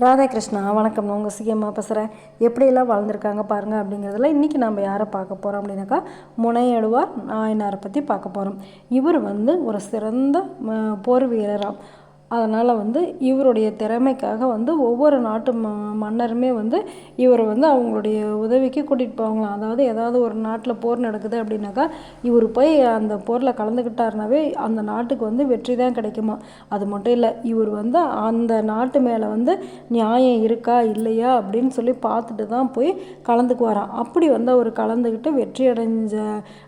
ராதாகிருஷ்ணா வணக்கம். நான் உங்கள் சிஎம்மா பேசுகிறேன் எப்படியெல்லாம் வளர்ந்துருக்காங்க பாருங்கள் அப்படிங்கிறதுல இன்றைக்கி நம்ம யாரை பார்க்க போகிறோம் அப்படின்னாக்கா முனையழுவார் நாயனாரை பற்றி பார்க்க போகிறோம் இவர் வந்து ஒரு சிறந்த போர் வீரராக அதனால் வந்து இவருடைய திறமைக்காக வந்து ஒவ்வொரு நாட்டு ம மன்னருமே வந்து இவரை வந்து அவங்களுடைய உதவிக்கு கூட்டிகிட்டு போவாங்களாம் அதாவது ஏதாவது ஒரு நாட்டில் போர் நடக்குது அப்படின்னாக்கா இவர் போய் அந்த போரில் கலந்துக்கிட்டாருனாவே அந்த நாட்டுக்கு வந்து வெற்றி தான் கிடைக்குமா? அது மட்டும் இல்லை இவர் வந்து அந்த நாட்டு மேலே வந்து நியாயம் இருக்கா இல்லையா அப்படின்னு சொல்லி பார்த்துட்டு தான் போய் கலந்துக்குவாராம் அப்படி வந்து அவர் கலந்துக்கிட்டு வெற்றி அடைஞ்ச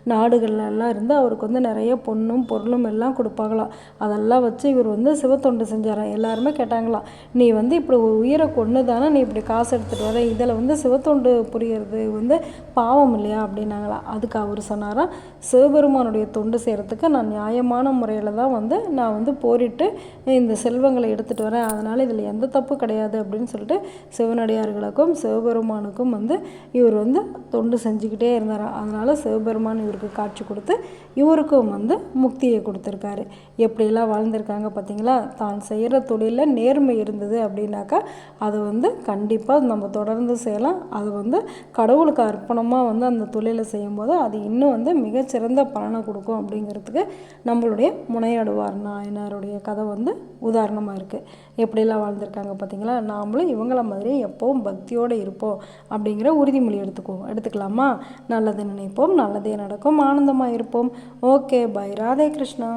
நாடுகள்லாம் எல்லாம் இருந்து அவருக்கு வந்து நிறைய பொண்ணும் பொருளும் எல்லாம் கொடுப்பாங்களாம் அதெல்லாம் வச்சு இவர் வந்து சிவத்தொண்டு தொண்டு செஞ்சாராம். எல்லாருமே கேட்டாங்களாம் நீ வந்து இப்படி உயிரை கொண்டு தானே நீ இப்படி காசு எடுத்துகிட்டு வர? இதில் வந்து சிவத்தொண்டு புரியறது வந்து பாவம் இல்லையா? அப்படின்னாங்களாம். அதுக்கு அவர் சொன்னாராம் சிவபெருமானுடைய தொண்டு செய்கிறதுக்கு நான் நியாயமான முறையில் தான் வந்து நான் வந்து போரிட்டு இந்த செல்வங்களை எடுத்துகிட்டு வரேன். அதனால் இதில் எந்த தப்பு கிடையாது அப்படின்னு சொல்லிட்டு சிவனடியார்களுக்கும் சிவபெருமானுக்கும் வந்து இவர் வந்து தொண்டு செஞ்சுக்கிட்டே இருந்தாராம். அதனால் சிவபெருமான் இவருக்கு காட்சி கொடுத்து இவருக்கும் வந்து முக்தியை கொடுத்துருக்காரு. எப்படியெல்லாம் வாழ்ந்திருக்காங்க பார்த்தீங்களா? தான் செய்கிற தொழிலில் நேர்மை இருந்தது அப்படின்னாக்கா அது வந்து கண்டிப்பாக நம்ம தொடர்ந்து செய்யலாம். அது வந்து கடவுளுக்கு அர்ப்பணமாக வந்து அந்த தொழிலை செய்யும்போது அது இன்னும் வந்து மிகச்சிறந்த பலனை கொடுக்கும் அப்படிங்கிறதுக்கு நம்மளுடைய முனையாடுவார் நாயனாருடைய கதை வந்து உதாரணமாக இருக்குது எப்படியெல்லாம் வாழ்ந்திருக்காங்க பார்த்தீங்களா? நாமளும் இவங்கள மாதிரி எப்போவும் பக்தியோடு இருப்போம் அப்படிங்கிற உறுதிமொழி எடுத்துக்குவோம். எடுத்துக்கலாமா? நல்லது நினைப்போம் நல்லதே நடக்கும் ஆனந்தமாக இருப்போம். Okay bye. ராதே கிருஷ்ணா.